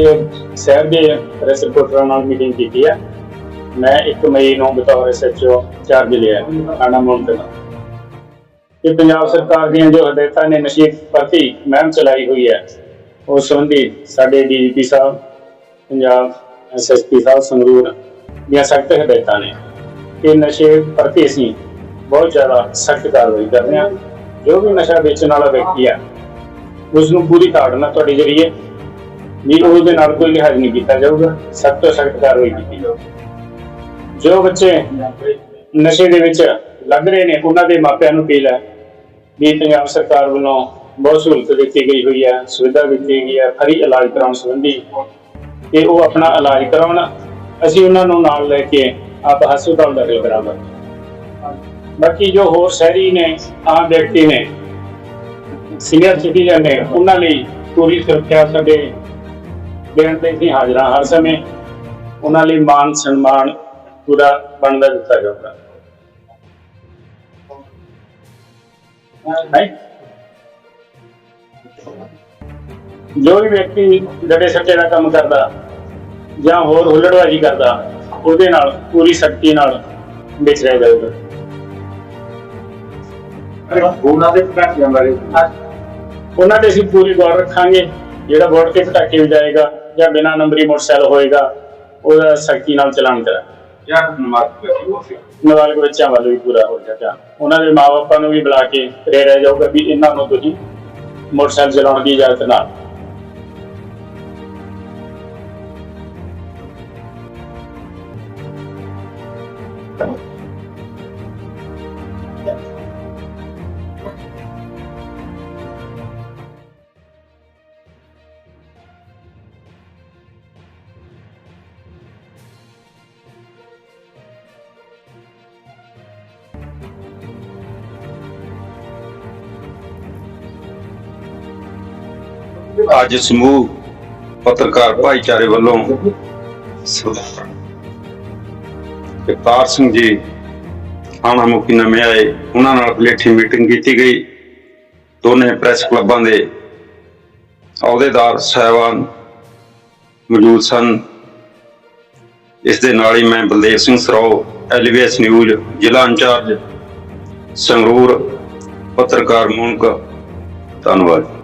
ਇਹ ਸ਼ਹਿਰ ਦੇ ਪ੍ਰੈਸ ਰਿਪੋਰਟਰਾਂ ਨਾਲ ਮੀਟਿੰਗ ਕੀਤੀ ਹੈ ਮੈਂ 1 ਮਈ ਨੂੰ ਬਤੌਰ ਐਸਐਚਓ ਚਾਰਜ ਲਿਆ ਥਾਣਾ ਮੁਲਕ ਦਾ ਪੰਜਾਬ ਸਰਕਾਰ ਦੀਆਂ ਜੋ ਹਦਾਇਤਾਂ ਨੇ ਨਸ਼ੇ ਪ੍ਰਤੀ ਮੁਹਿੰਮ ਚਲਾਈ ਹੋਈ ਹੈ, ਉਸ ਸੰਬੰਧੀ ਸਾਡੇ ਡੀਜੀਪੀ ਸਾਹਿਬ, ਪੰਜਾਬ ਐਸਐਸਪੀ ਸਾਹਿਬ, ਸੰਗਰੂਰ ਦੀਆਂ ਸਖਤ ਹਦਾਇਤਾਂ ਨੇ। ਕਿ ਨਸ਼ੇ ਪ੍ਰਤੀ ਅਸੀਂ ਬਹੁਤ ਜ਼ਿਆਦਾ ਸਖਤ ਕਾਰਵਾਈ ਕਰਦੇ ਹਾਂ। ਜੋ ਵੀ ਨਸ਼ਾ ਵੇਚਣ ਵਾਲਾ ਵਿਅਕਤੀ ਹੈ ਉਸ ਨੂੰ ਪੂਰੀ ਤਾੜਨਾ ਤੁਹਾਡੇ ਜਰੀਏ ਵੀ ਉਹਦੇ ਨਾਲ ਕੋਈ ਲਿਹਾਜ਼ ਨਹੀਂ ਕੀਤਾ ਜਾਊਗਾ, ਸਖਤ ਤੋਂ ਸਖਤ ਕਾਰਵਾਈ ਕੀਤੀ ਜਾਊਗੀ। ਜੋ ਬੱਚੇ ਨਸ਼ੇ ਦੇ ਵਿੱਚ ਲੱਗ ਰਹੇ ਨੇ, ਉਹਨਾਂ ਦੇ ਮਾਪਿਆਂ ਨੂੰ ਅਪੀਲ ਹੈ ਵੀ ਪੰਜਾਬ ਸਰਕਾਰ ਵੱਲੋਂ ਬਹੁਤ ਸਹੂਲਤ ਦਿੱਤੀ ਗਈ ਹੋਈ ਹੈ, ਸੁਵਿਧਾ ਦਿੱਤੀ ਗਈ ਹੈ ਫਰੀ ਇਲਾਜ ਕਰਾਉਣ ਸੰਬੰਧੀ। ਕਿ ਉਹ ਆਪਣਾ ਇਲਾਜ ਕਰਾਉਣ, ਅਸੀਂ ਉਹਨਾਂ ਨੂੰ ਨਾਲ ਲੈ ਕੇ ਆਪ ਹਸਪਤਾਲ ਦਾਖਲ ਕਰਾਵਾਂਗੇ। ਬਾਕੀ ਜੋ ਹੋਰ ਸ਼ਹਿਰੀ ਨੇ, ਆਮ ਵਿਅਕਤੀ ਨੇ, ਸੀਨੀਅਰ ਸਿਟੀਜ਼ਨ ਨੇ, ਉਹਨਾਂ ਲਈ ਪੂਰੀ ਸੁਰੱਖਿਆ ਸਾਡੇ ਦੇਣ ਤੇ ਅਸੀਂ ਹਾਜ਼ਰ ਹਰ ਸਮੇਂ ਉਹਨਾਂ ਲਈ ਮਾਨ ਸਨਮਾਨ ਪੂਰਾ ਬਣਦਾ ਦਿੱਤਾ ਜਾਊਗਾ ਹੈ? ਜੋ ਵੀ ਵਿਅਕਤੀ ਜੜੇ ਸੱਟੇ ਦਾ ਕੰਮ ਕਰਦਾ ਜਾਂ ਹੋਰ ਹੁੱਲੜਬਾਜ਼ੀ ਕਰਦਾ ਉਹਦੇ ਨਾਲ ਪੂਰੀ ਸਖਤੀ ਨਾਲ ਵਿਚਰਿਆ ਜਾਊਗਾ। ਉਹਨਾਂ ਦੇ ਪਟਾਕਿਆਂ ਬਾਰੇ ਉਹਨਾਂ ਦੇ ਅਸੀਂ ਪੂਰੀ ਗੌਰ ਰੱਖਾਂਗੇ ਜਿਹੜਾ ਬੋਰਡ ਤੇ ਪਟਾਕੇ ਵਜਾਏਗਾ ਜਾਂ ਬਿਨਾਂ ਨੰਬਰੀ ਮੋਟਰਸਾਈਕਲ ਹੋਏਗਾ ਉਹਦਾ ਸਖਤੀ ਨਾਲ ਚਲਾਨ ਕਰਾਂ ਜਾਂ ਮਾਰਕ ਕਰਦੇ ਨਾਬਾਲਗ ਬੱਚਿਆਂ ਵੱਲ ਵੀ ਪੂਰਾ ਹੋ ਜਾਏਗਾ ਉਹਨਾਂ ਦੇ ਮਾਪਿਆਂ ਨੂੰ ਵੀ ਬੁਲਾ ਕੇ ਪ੍ਰੇਰਿਆ ਜਾਊਗਾ ਵੀ ਇਹਨਾਂ ਨੂੰ ਤੁਸੀਂ ਮੋਟਰਸਾਈਕਲ ਚਲਾਉਣ ਦੀ ਇਜਾਜ਼ਤ ਨਾ ਅੱਜ ਸਮੂਹ ਪੱਤਰਕਾਰ ਭਾਈਚਾਰੇ ਵੱਲੋਂ ਸਰਦਾਰ ਸਿੰਘ ਜੀ ਥਾਣਾ ਮੁਖੀ ਨਵੇਂ ਆਏ। ਉਹਨਾਂ ਨਾਲ ਪਲੇਠੀ ਮੀਟਿੰਗ ਕੀਤੀ ਗਈ। ਦੋਨੇ ਪ੍ਰੈਸ ਕਲੱਬਾਂ ਦੇ ਅਹੁਦੇਦਾਰ ਸਹਿਬਾਨ ਮੌਜੂਦ ਸਨ। ਇਸ ਦੇ ਨਾਲ ਹੀ ਮੈਂ ਬਲਦੇਵ ਸਿੰਘ ਸਰੋ ਐਲਵੀਐਸ ਨਿਊਜ਼, ਜ਼ਿਲ੍ਹਾ ਇੰਚਾਰਜ, ਸੰਗਰੂਰ, ਪੱਤਰਕਾਰ ਮੂਨਕ, ਧੰਨਵਾਦ।